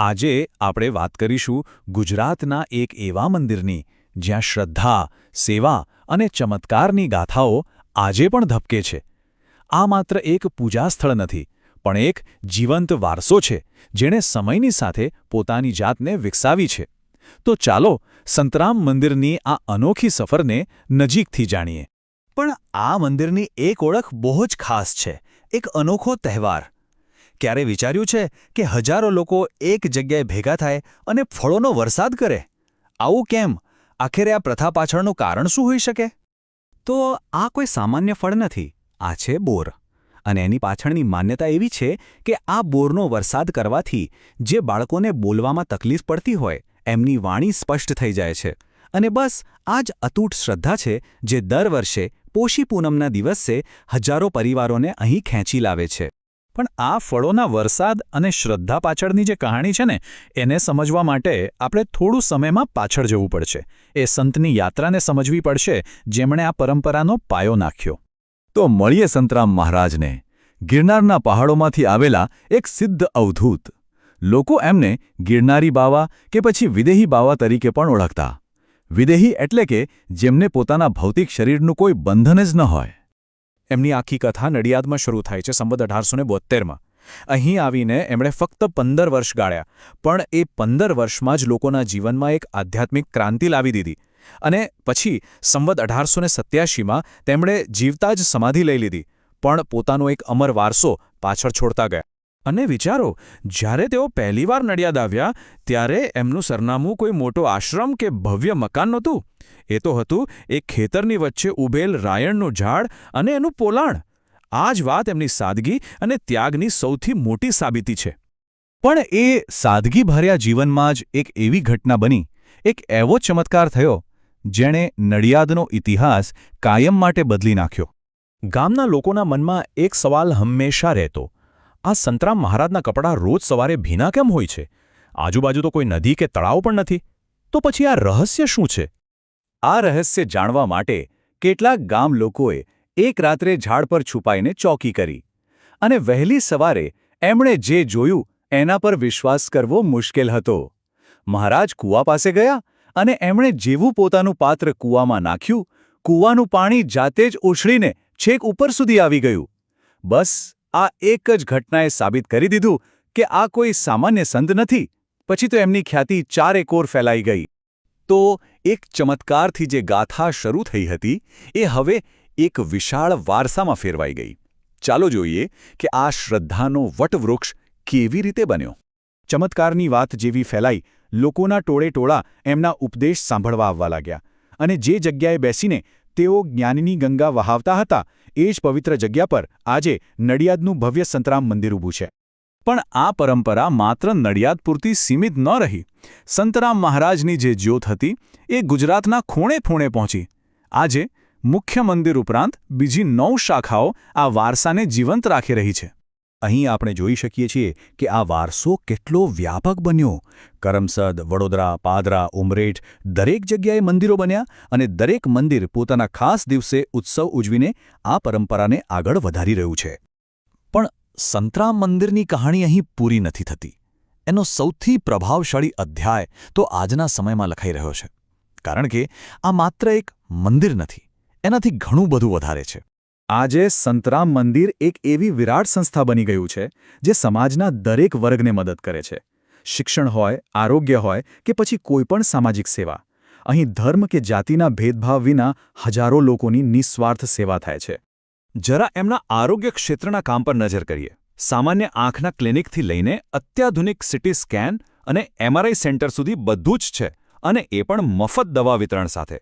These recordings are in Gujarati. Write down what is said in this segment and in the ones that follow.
આજે આપણે વાત કરીશું ગુજરાતના એક એવા મંદિરની, જ્યાં શ્રદ્ધા, સેવા અને ચમત્કારની ગાથાઓ આજે પણ ધબકે છે. આ માત્ર એક પૂજા સ્થળ નથી, પણ એક જીવંત વારસો છે, જેણે સમયની સાથે પોતાની જાતને વિકસાવી છે. તો ચાલો સંતરામ મંદિરની આ અનોખી સફરને નજીકથી જાણીએ. પણ આ મંદિરની એક ઓળખ બહુ જ ખાસ છે, એક અનોખો તહેવાર. ક્યારે વિચાર્યું છે કે હજારો લોકો એક જગ્યાએ ભેગા થાય અને ફળોનો વરસાદ કરે? આવું કેમ? આખરે આ પ્રથા પાછળનું કારણ શું હોઈ શકે? તો આ કોઈ સામાન્ય ફળ નથી, આ છે બોર. અને એની પાછળની માન્યતા એવી છે કે આ બોરનો વરસાદ કરવાથી જે બાળકોને બોલવામાં તકલીફ પડતી હોય, એમની વાણી સ્પષ્ટ થઈ જાય છે. અને બસ, આ જ અતૂટ શ્રદ્ધા છે જે દર વર્ષે પોષી પૂનમના દિવસે હજારો પરિવારોને અહીં ખેંચી લાવે છે. પણ આ ફળોના વરસાદ અને શ્રદ્ધા પાછળની જે કહાણી છે ને, એને સમજવા માટે આપણે થોડું સમયમાં પાછળ જવું પડશે. એ સંતની યાત્રાને સમજવી પડશે, જેમણે આ પરંપરાનો પાયો નાખ્યો. તો મળીએ સંતરામ મહારાજને. ગિરનારના પહાડોમાંથી આવેલા એક સિદ્ધ અવધૂત. લોકો એમને ગિરનારી બાવા કે પછી વિદેહી બાવા તરીકે પણ ઓળખતા. વિદેહી એટલે કે જેમને પોતાના ભૌતિક શરીરનું કોઈ બંધન જ ન હોય. એમની આખી કથા નડિયાદમાં શરૂ થાય છે સંબંધ અઢારસો ને બોત્તેરમાં. અહીં આવીને એમણે ફક્ત પંદર વર્ષ ગાળ્યા, પણ એ પંદર વર્ષમાં જ લોકોના જીવનમાં એક આધ્યાત્મિક ક્રાંતિ લાવી દીધી. અને પછી સંવત અઢારસો ને સત્યાસીમાં તેમણે જીવતા જ સમાધિ લઈ લીધી, પણ પોતાનો એક અમર વારસો પાછળ છોડતા ગયા. અને વિચારો, જ્યારે તેઓ પહેલીવાર નડિયાદ આવ્યા, ત્યારે એમનું સરનામું કોઈ મોટો આશ્રમ કે ભવ્ય મકાન નહોતું. એ તો હતું એ ખેતરની વચ્ચે ઊભેલ રાયણનું ઝાડ અને એનું પોલાણ. આ જ વાત એમની સાદગી અને ત્યાગની સૌથી મોટી સાબિતી છે. પણ એ સાદગીભર્યા જીવનમાં જ એક એવી ઘટના બની. એક એવો ચમત્કાર થયો, જેણે નડિયાદનો ઇતિહાસ કાયમ માટે બદલી નાખ્યો. ગામના લોકોના મનમાં એક સવાલ હંમેશા રહેતો. આ સંતરામ મહારાજના કપડાં રોજ સવારે ભીના કેમ હોય છે? આજુબાજુ તો કોઈ નદી કે તળાવ પણ નથી. તો પછી આ રહસ્ય શું છે? આ રહસ્ય જાણવા માટે કેટલાક ગામ લોકોએ એક રાત્રે ઝાડ પર છુપાઈને ચોકી કરી. અને વહેલી સવારે એમણે જે જોયું એના પર વિશ્વાસ કરવો મુશ્કેલ હતો. મહારાજ કૂવા પાસે ગયા અને એમણે જેવું પોતાનું પાત્ર કૂવામાં નાખ્યું, કૂવાનું પાણી જાતે જ ઉછળીને છેક ઉપર સુધી આવી ગયું. બસ આ એક જ ઘટનાએ સાબિત કરી દીધું કે આ કોઈ સામાન્ય સંત નથી. પછી તો એમની ખ્યાતિ ચારેકોર ફેલાઈ ગઈ. તો એક ચમત્કારથી જે ગાથા શરૂ થઈ હતી, એ હવે એક વિશાળ વારસામાં ફેરવાઈ ગઈ. ચાલો જોઈએ કે આ શ્રદ્ધાનો વટવૃક્ષ કેવી રીતે બન્યો. ચમત્કારની વાત જેવી ફેલાઈ, લોકોના ટોળે ટોળા એમના ઉપદેશ સાંભળવા આવવા લાગ્યા. અને જે જગ્યાએ બેસીને તેઓ જ્ઞાનની ગંગા વહાવતા હતા એ જ પવિત્ર જગ્યા પર આજે નડિયાદનું ભવ્ય સંતરામ મંદિર ઊભું છે. પણ આ પરંપરા માત્ર નડિયાદ પૂરતી સીમિત ન રહી. સંતરામ મહારાજની જે જ્યોત હતી એ ગુજરાતના ખૂણે ખૂણે પહોંચી. આજે મુખ્ય મંદિર ઉપરાંત બીજી નવ શાખાઓ આ વારસાને જીવંત રાખી રહી છે. અહીં આપણે જોઈ શકીએ છીએ કે આ વારસો કેટલો વ્યાપક બન્યો. કરમસદ, વડોદરા, પાદરા, ઉમરેઠ દરેક જગ્યાએ મંદિરો બન્યા અને દરેક મંદિર પોતાના ખાસ દિવસે ઉત્સવ ઉજવીને આ પરંપરાને આગળ વધારી રહ્યું છે. પણ સંતરામ મંદિરની કહાણી અહીં પૂરી નથી થતી. એનો સૌથી પ્રભાવશાળી અધ્યાય તો આજના સમયમાં લખાઈ રહ્યો છે. કારણ કે આ માત્ર એક મંદિર નથી. એનાથી ઘણું બધું વધારે છે. આજે સંતરામ મંદિર એક એવી વિરાટ સંસ્થા બની ગયું છે, જે સમાજના દરેક વર્ગને મદદ કરે છે. શિક્ષણ હોય, આરોગ્ય હોય કે પછી કોઈપણ સામાજિક સેવા. અહીં ધર્મ કે જાતિના ભેદભાવ વિના હજારો લોકોની નિસ્વાર્થ સેવા થાય છે. જરા એમના આરોગ્ય ક્ષેત્રના કામ પર નજર કરીએ. સામાન્ય આંખના ક્લિનિકથી લઈને અત્યાધુનિક સિટી સ્કેન અને એમઆરઆઈ સેન્ટર સુધી બધું જ છે અને એ પણ મફત દવા વિતરણ સાથે.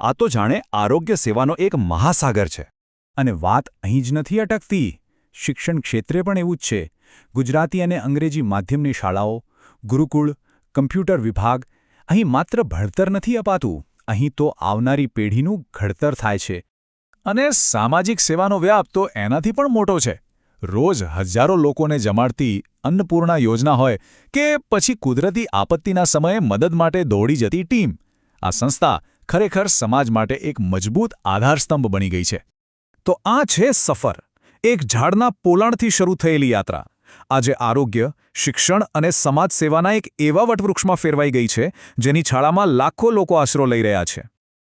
આ તો જાણે આરોગ્ય સેવાનો એક મહાસાગર છે. અને વાત અહીં જ નથી અટકતી. શિક્ષણ ક્ષેત્રે પણ એવું જ છે. ગુજરાતી અને અંગ્રેજી માધ્યમની શાળાઓ, ગુરુકુળ, કમ્પ્યુટર વિભાગ અહીં માત્ર ભણતર નથી અપાતું. અહીં તો આવનારી પેઢીનું ઘડતર થાય છે. અને સામાજિક સેવાનો વ્યાપ તો એનાથી પણ મોટો છે. રોજ હજારો લોકોને જમાડતી અન્નપૂર્ણા યોજના હોય કે પછી કુદરતી આપત્તિના સમયે મદદ માટે દોડી જતી ટીમ. આ સંસ્થા ખરેખર સમાજ માટે એક મજબૂત આધારસ્તંભ બની ગઈ છે. તો આ છે સફર. એક ઝાડના પોલાણથી શરૂ થયેલી યાત્રા. આજે આરોગ્ય, શિક્ષણ અને સમાજ સેવાના એક એવા વટવૃક્ષમાં ફેરવાઈ ગઈ છે, જેની છાળામાં લાખો લોકો આશરો લઈ રહ્યા છે.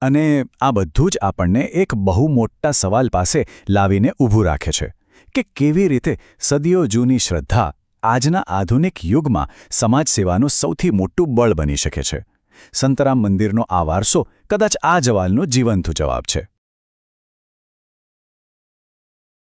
અને આ બધું જ આપણને એક બહુ મોટા સવાલ પાસે લાવીને ઊભું રાખે છે, કે કેવી રીતે સદીઓ જૂની શ્રદ્ધા આજના આધુનિક યુગમાં સમાજ સેવાનું સૌથી મોટું બળ બની શકે છે. સંતરામ મંદિરનો આ વારસો કદાચ આ જવાલનો જીવંત જવાબ છે.